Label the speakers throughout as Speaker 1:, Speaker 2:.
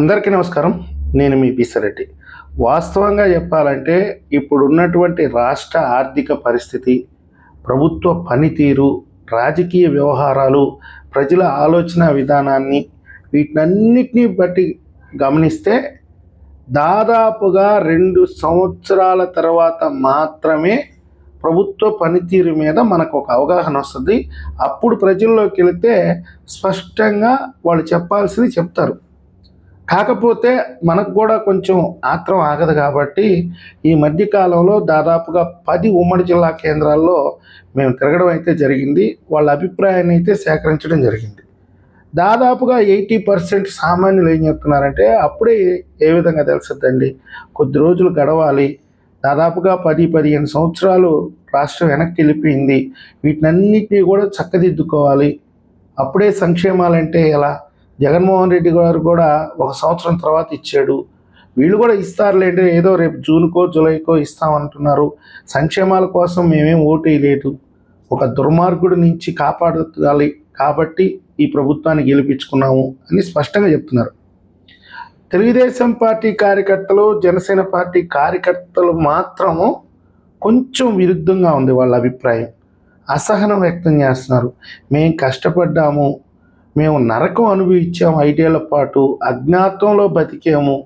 Speaker 1: అందరికీ నమస్కారం. నేను మీ పిసరెడ్డి వాస్తవంగా చెప్పాలంటే ఇప్పుడున్నటువంటి రాష్ట్ర ఆర్థిక పరిస్థితి ప్రభుత్వ పనితీరు రాజకీయ వ్యవహారాలు ప్రజల ఆలోచన విధానాన్ని వీటినన్నిటినీ బట్టి గమనిస్తే దాదాపుగా రెండు సంవత్సరాల తర్వాత మాత్రమే ప్రభుత్వ పనితీరు మీద మనకు ఒక అవగాహన వస్తుంది. అప్పుడు ప్రజల్లోకి వెళితే స్పష్టంగా వాళ్ళు చెప్పాల్సింది చెప్తారు. కాకపోతే మనకు కూడా కొంచెం ఆత్రం ఆగదు కాబట్టి ఈ మధ్యకాలంలో దాదాపుగా పది ఉమ్మడి జిల్లా కేంద్రాల్లో మేము తిరగడం అయితే జరిగింది. వాళ్ళ అభిప్రాయాన్ని అయితే సేకరించడం జరిగింది. దాదాపుగా ఎయిటీ పర్సెంట్ సామాన్యులు ఏం చెప్తున్నారంటే అప్పుడే ఏ విధంగా తెలుస్తుందండి? కొద్ది రోజులు గడవాలి. దాదాపుగా పది పదిహేను సంవత్సరాలు రాష్ట్రం వెనక్కి వెళ్ళిపోయింది. వీటినన్నిటినీ కూడా చక్కదిద్దుకోవాలి. అప్పుడే సంక్షేమాలంటే ఎలా? జగన్మోహన్ రెడ్డి గారు కూడా ఒక సంవత్సరం తర్వాత ఇచ్చాడు. వీళ్ళు కూడా ఇస్తారులేండి ఏదో రేపు జూన్కో జూలైకో ఇస్తామంటున్నారు. సంక్షేమాల కోసం మేమేం ఓటు వేయలేదు. ఒక దుర్మార్గుడి నుంచి కాపాడాలి కాబట్టి ఈ ప్రభుత్వాన్ని గెలిపించుకున్నాము అని స్పష్టంగా చెప్తున్నారు. తెలుగుదేశం పార్టీ కార్యకర్తలు జనసేన పార్టీ కార్యకర్తలు మాత్రము కొంచెం విరుద్ధంగా ఉంది వాళ్ళ అభిప్రాయం. అసహనం వ్యక్తం చేస్తున్నారు. మేము కష్టపడ్డాము. మేము నరకం అనుభవించాము ఐదేళ్ళ పాటు అజ్ఞాతంలో బతికాము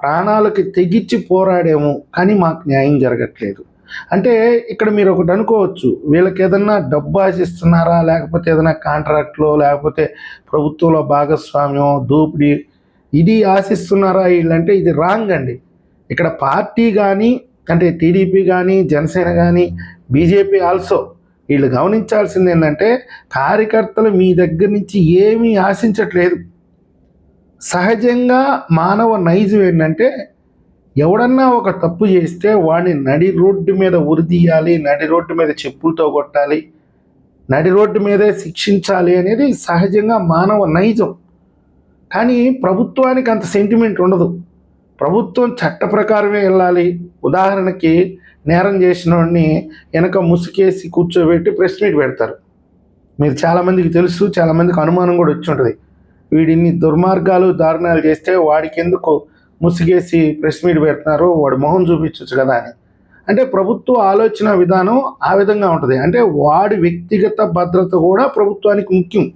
Speaker 1: ప్రాణాలకి తెగించి పోరాడాము కానీ మాకు న్యాయం జరగట్లేదు. అంటే ఇక్కడ మీరు ఒకటి అనుకోవచ్చు వీళ్ళకి ఏదన్నా డబ్బు ఆశిస్తున్నారా లేకపోతే ఏదైనా కాంట్రాక్ట్లో లేకపోతే ప్రభుత్వంలో భాగస్వామ్యం దోపిడీ ఇది ఆశిస్తున్నారా వీళ్ళంటే ఇది రాంగ్ అండి. ఇక్కడ పార్టీ కానీ అంటే టీడీపీ కానీ జనసేన కానీ బీజేపీ ఆల్సో వీళ్ళు గమనించాల్సింది ఏంటంటే కార్యకర్తలు మీ దగ్గర నుంచి ఏమీ ఆశించట్లేదు. సహజంగా మానవ నైజం ఏంటంటే ఎవడన్నా ఒక తప్పు చేస్తే వాడిని నడి రోడ్డు మీద ఉరిదీయాలి నడి రోడ్డు మీద చెప్పులతో కొట్టాలి నడి రోడ్డు మీదే శిక్షించాలి అనేది సహజంగా మానవ నైజం. కానీ ప్రభుత్వానికి అంత సెంటిమెంట్ ఉండదు. ప్రభుత్వం చట్ట ప్రకారమే వెళ్ళాలి. ఉదాహరణకి నేరం చేసిన వాడిని వెనక ముసుకేసి కూర్చోబెట్టి ప్రెస్ మీట్ పెడతారు. మీరు చాలామందికి తెలుసు చాలామందికి అనుమానం కూడా వచ్చి ఉంటుంది. వీడిన్ని దుర్మార్గాలు దారుణాలు చేస్తే వాడికి ఎందుకు ముసుగేసి ప్రెస్ మీట్ పెడుతున్నారు వాడు మొహం చూపించవచ్చు కదా అని. అంటే ప్రభుత్వ ఆలోచన విధానం ఆ విధంగా ఉంటుంది. అంటే వాడి వ్యక్తిగత భద్రత కూడా ప్రభుత్వానికి ముఖ్యం.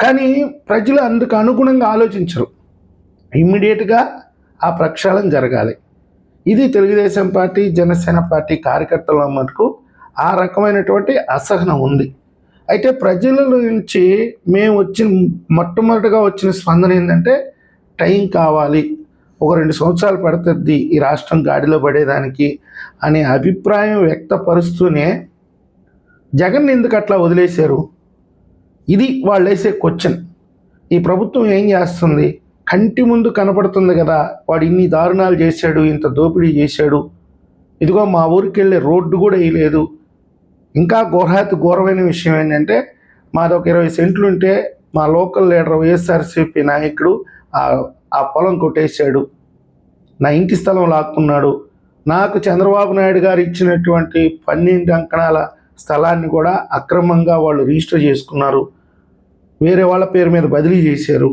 Speaker 1: కానీ ప్రజలు అందుకు అనుగుణంగా ఆలోచించరు. ఇమ్మీడియట్గా ఆ ప్రక్షాళన జరగాలి. ఇది తెలుగుదేశం పార్టీ జనసేన పార్టీ కార్యకర్తల మటుకు ఆ రకమైనటువంటి అసహనం ఉంది. అయితే ప్రజల నుంచి మేము వచ్చిన మొట్టమొదటిగా వచ్చిన స్పందన ఏంటంటే టైం కావాలి. ఒక రెండు సంవత్సరాలు పడుతుంది ఈ రాష్ట్రం గాడిలో పడేదానికి అనే అభిప్రాయం వ్యక్తపరుస్తూనే జగన్ ఎందుకు అట్లా వదిలేశారు? ఇది వాళ్ళు వేసే క్వశ్చన్ ఈ ప్రభుత్వం ఏం చేస్తుంది? కంటి ముందు కనపడుతుంది కదా వాడు ఇన్ని దారుణాలు చేశాడు ఇంత దోపిడీ చేశాడు. ఇదిగో మా ఊరికి వెళ్ళే రోడ్డు కూడా వేయలేదు ఇంకా ఘోరాతి ఘోరమైన విషయం ఏంటంటే మాది ఒక ఇరవై సెంట్లు ఉంటే మా లోకల్ లీడర్ వైఎస్ఆర్సీపీ నాయకుడు ఆ ఆ పొలం కొట్టేశాడు. నా ఇంటి స్థలం లాక్కున్నాడు. నాకు చంద్రబాబు నాయుడు గారు ఇచ్చినటువంటి పన్నెండు అంకణాల స్థలాన్ని కూడా అక్రమంగా వాళ్ళు రిజిస్టర్ చేసుకున్నారు. వేరే వాళ్ళ పేరు మీద బదిలీ చేశారు.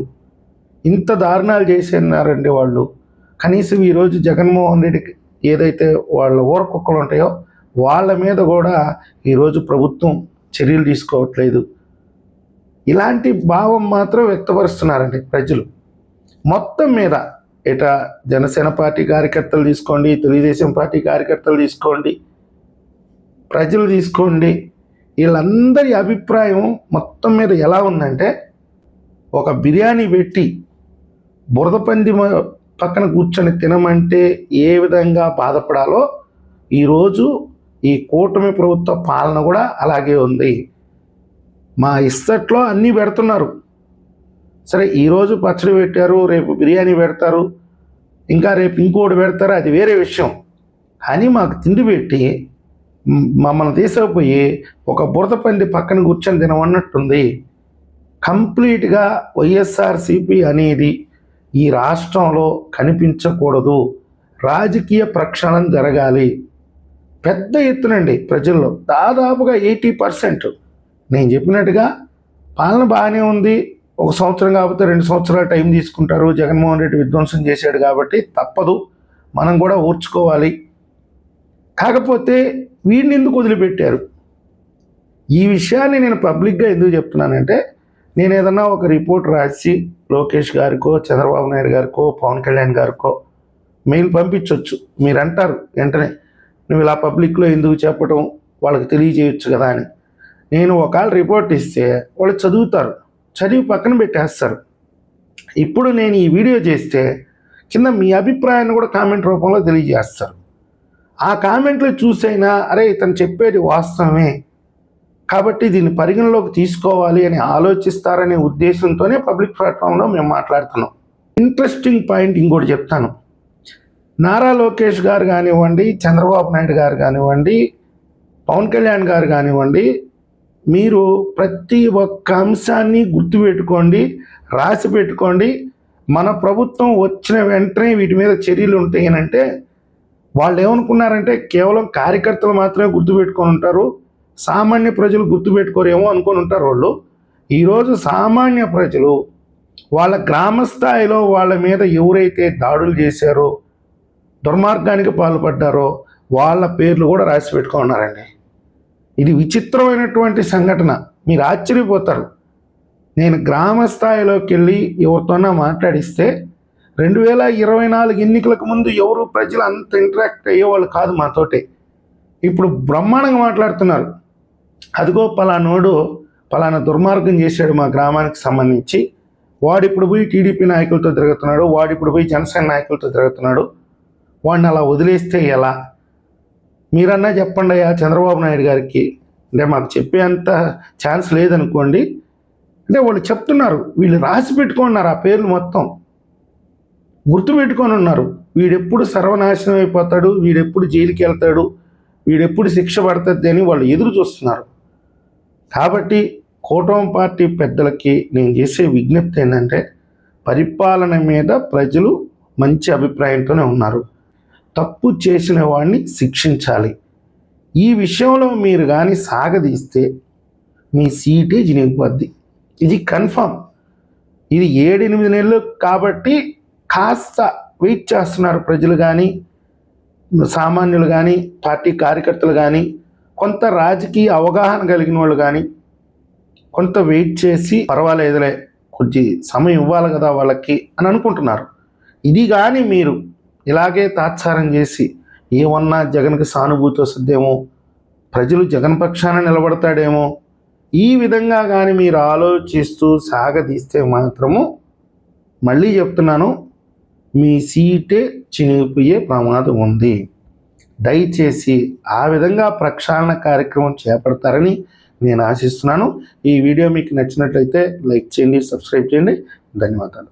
Speaker 1: ఇంత దారుణాలు చేసేన్నారండి వాళ్ళు. కనీసం ఈరోజు జగన్మోహన్ రెడ్డికి ఏదైతే వాళ్ళ ఊర కుక్కలు ఉంటాయో వాళ్ళ మీద కూడా ఈరోజు ప్రభుత్వం చర్యలు తీసుకోవట్లేదు. ఇలాంటి భావం మాత్రం వ్యక్తపరుస్తున్నారండి ప్రజలు. మొత్తం మీద ఇట జనసేన పార్టీ కార్యకర్తలు తీసుకోండి తెలుగుదేశం పార్టీ కార్యకర్తలు తీసుకోండి ప్రజలు తీసుకోండి. వీళ్ళందరి అభిప్రాయం మొత్తం మీద ఎలా ఉందంటే ఒక బిర్యానీ పెట్టి బురద పంది మ- పక్కన కూర్చొని తినమంటే ఏ విధంగా బాధపడాలో ఈరోజు ఈ కూటమి ప్రభుత్వ పాలన కూడా అలాగే ఉంది. మా ఇస్తట్లో అన్నీ పెడుతున్నారు. సరే ఈరోజు పచ్చడి పెట్టారు రేపు బిర్యానీ పెడతారు ఇంకా రేపు ఇంకోటి పెడతారు అది వేరే విషయం. అని మాకు తిండి పెట్టి మమ్మల్ని తీసుకుపోయి ఒక బురద పంది పక్కన కూర్చొని తినమన్నట్టుంది. కంప్లీట్గా వైఎస్ఆర్సిపి అనేది ఈ రాష్ట్రంలో కనిపించకూడదు. రాజకీయ ప్రక్షాళన జరగాలి. పెద్ద ఎత్తునండి ప్రజల్లో. దాదాపుగా ఎయిటీ పర్సెంట్. నేను చెప్పినట్టుగా పాలన బాగానే ఉంది. ఒక సంవత్సరం కాకపోతే రెండు సంవత్సరాలు టైం తీసుకుంటారు. జగన్మోహన్ రెడ్డి విధ్వంసం చేశాడు కాబట్టి తప్పదు. మనం కూడా ఓర్చుకోవాలి. కాకపోతే వీడిని ఎందుకు వదిలిపెట్టారు? ఈ విషయాన్ని నేను పబ్లిక్గా ఎందుకు చెప్తున్నానంటే నేను ఏదన్నా ఒక రిపోర్ట్ రాసి లోకేష్ గారికో చంద్రబాబు నాయుడు గారికో పవన్ కళ్యాణ్ గారికో మెయిల్ పంపించవచ్చు మీరు అంటారు వెంటనే నువ్వు ఇలా పబ్లిక్లో ఎందుకు చెప్పడం వాళ్ళకి తెలియజేయచ్చు కదా అని. నేను ఒకవేళ రిపోర్ట్ ఇస్తే వాళ్ళు చదువుతారు. చదివి పక్కన పెట్టేస్తారు. ఇప్పుడు నేను ఈ వీడియో చేస్తే కింద మీ అభిప్రాయాన్ని కూడా కామెంట్ రూపంలో తెలియజేస్తారు. ఆ కామెంట్లు చూసైనా అరే ఇతను చెప్పేది వాస్తవమే. కాబట్టి దీన్ని పరిగణలోకి తీసుకోవాలి అని ఆలోచిస్తారనే ఉద్దేశంతోనే పబ్లిక్ ప్లాట్ఫామ్లో మేము మాట్లాడుతున్నాం. ఇంట్రెస్టింగ్ పాయింట్ ఇంకోటి చెప్తాను. నారా లోకేష్ గారు కానివ్వండి చంద్రబాబు నాయుడు గారు కానివ్వండి పవన్ కళ్యాణ్ గారు కానివ్వండి మీరు ప్రతి ఒక్క అంశాన్ని గుర్తుపెట్టుకోండి రాసి పెట్టుకోండి. మన ప్రభుత్వం వచ్చిన వెంటనే వీటి మీద చర్యలు ఉంటాయనంటే వాళ్ళు ఏమనుకున్నారంటే కేవలం కార్యకర్తలు మాత్రమే గుర్తుపెట్టుకొని ఉంటారు. సామాన్య ప్రజలు గుర్తుపెట్టుకోరేమో అనుకొని ఉంటారు వాళ్ళు. ఈరోజు సామాన్య ప్రజలు వాళ్ళ గ్రామ స్థాయిలో వాళ్ళ మీద ఎవరైతే దాడులు చేశారో దుర్మార్గానికి పాల్పడ్డారో వాళ్ళ పేర్లు కూడా రాసి పెట్టుకున్నారండి ఇది విచిత్రమైనటువంటి సంఘటన. మీరు ఆశ్చర్యపోతారు. నేను గ్రామ స్థాయిలోకి వెళ్ళి ఎవరితోనా మాట్లాడిస్తే రెండు వేల ఇరవై నాలుగు ఎన్నికలకు ముందు ఎవరు ప్రజలు అంత ఇంటరాక్ట్ అయ్యేవాళ్ళు కాదు మాతోటి. ఇప్పుడు బ్రహ్మాండంగా మాట్లాడుతున్నారు. అదిగో పలానోడు పలానా దుర్మార్గం చేశాడు మా గ్రామానికి సంబంధించి. వాడు ఇప్పుడు పోయి టీడీపీ నాయకులతో తిరుగుతున్నాడు వాడు ఇప్పుడు పోయి జనసేన నాయకులతో తిరుగుతున్నాడు. వాడిని అలా వదిలేస్తే ఎలా? మీరన్నా చెప్పండి అయ్యా చంద్రబాబు నాయుడు గారికి. అంటే మాకు చెప్పే అంత ఛాన్స్ లేదనుకోండి. అంటే వాళ్ళు చెప్తున్నారు వీళ్ళు రాసి పెట్టుకున్నారు ఆ పేర్లు మొత్తం. గుర్తుపెట్టుకొని ఉన్నారు. వీడెప్పుడు సర్వనాశనం అయిపోతాడు వీడెప్పుడు జైలుకి వెళ్తాడు వీడెప్పుడు శిక్ష పడుతుంది అని వాళ్ళు ఎదురు చూస్తున్నారు. కాబట్టి కూటమి పార్టీ పెద్దలకి నేను చేసే విజ్ఞప్తి ఏంటంటే పరిపాలన మీద ప్రజలు మంచి అభిప్రాయంతోనే ఉన్నారు. తప్పు చేసిన వాడిని శిక్షించాలి. ఈ విషయంలో మీరు కానీ సాగదీస్తే మీ సీటే జినిగిపోద్ది. ఇది కన్ఫామ్. ఇది ఏడెనిమిది నెలలు కాబట్టి కాస్త వెయిట్ చేస్తున్నారు ప్రజలు కానీ సామాన్యులు కానీ పార్టీ కార్యకర్తలు కానీ కొంత రాజకీయ అవగాహన కలిగిన వాళ్ళు కానీ కొంత వెయిట్ చేసి పర్వాలేదులే కొద్ది సమయం ఇవ్వాలి కదా వాళ్ళకి అని అనుకుంటున్నారు. ఇది కానీ మీరు ఇలాగే తాత్సారం చేసి ఏమన్నా జగన్కి సానుభూతి వస్తుందేమో ప్రజలు జగన్ పక్షాన నిలబడతాడేమో ఈ విధంగా కానీ మీరు ఆలోచిస్తూ సాగదీస్తే మాత్రము మళ్ళీ చెప్తున్నాను. మీ సీటే చినిగిపోయే ప్రమాదం ఉంది. దయచేసి ఆ విధంగా ప్రక్షాళన కార్యక్రమం చేపడతారని నేను ఆశిస్తున్నాను. ఈ వీడియో మీకు నచ్చినట్లయితే లైక్ చేయండి సబ్స్క్రైబ్ చేయండి. ధన్యవాదాలు.